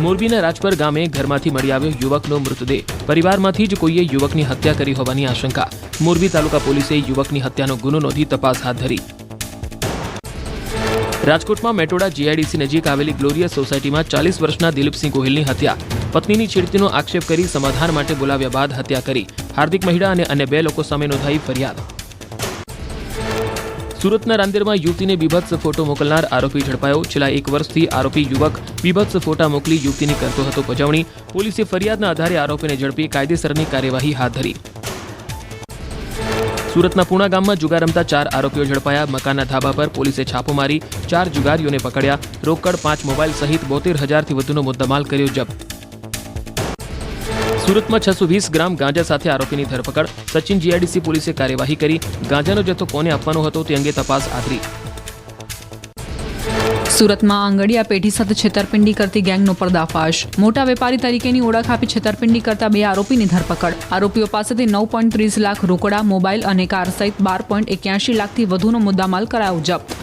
મોરબીના રાજપર ગામે ઘરમાંથી મળી આવ્યો યુવકનો મૃતદેહ. પરિવારમાંથી જ કોઈએ યુવકની હત્યા કરી હોવાની આશંકા. મોરબી તાલુકા પોલીસે યુવકની હત્યાનો ગુનો નોંધી તપાસ હાથ ધરી. રાજકોટમાં મેટોડા જીઆઈડીસી નજીક આવેલી ગ્લોરિયસ સોસાયટીમાં ચાલીસ વર્ષના દિલીપસિંહ ગોહિલની હત્યા. પત્નીની છેડતીનો આક્ષેપ કરી સમાધાન માટે બોલાવ્યા બાદ હત્યા કરી. હાર્દિક મહિડા અને અન્ય બે લોકો સામે નોંધાઈ ફરિયાદ. સુરતના રાંદેરમાં યુવતીને બીભત્સ ફોટો મોકલનાર આરોપી ઝડપાયો. છેલ્લા એક વર્ષથી આરોપી યુવક બીભત્સ ફોટા મોકલી યુવતીની કરતો હતો પજવણી. પોલીસે ફરિયાદના આધારે આરોપીને ઝડપી કાયદેસરની કાર્યવાહી હાથ ધરી. સુરતના પુણા ગામમાં જુગાર રમતા ચાર આરોપીઓ ઝડપાયા. મકાનના ધાબા પર પોલીસે છાપો મારી, ચાર જુગારીઓને પકડ્યા. રોકડ, પાંચ મોબાઈલ સહિત બોતેર હજારથી વધુનો મુદ્દામાલ કર્યો જપ્ત. સુરતમાં છસો વીસ ગ્રામ ગાંજા સાથે આરોપીની ધરપકડ. સચિન જીઆઈડીસી પોલીસે કાર્યવાહી કરી. ગાંજાનો જથ્થો કોને આપવાનો હતો તે અંગે તપાસ આદરી. સુરતમાં આંગડિયા પેઢી સાથે છેતરપિંડી કરતી ગેંગનો પર્દાફાશ. મોટા વેપારી તરીકેની ઓળખ આપી છેતરપિંડી કરતા બે આરોપીની ધરપકડ. આરોપીઓ પાસેથી નવ પોઈન્ટ ત્રીસ લાખ રોકડા, મોબાઈલ અને કાર સહિત બાર પોઈન્ટ એક્યાસી લાખથી વધુનો મુદ્દામાલ કરાયો જપ્ત.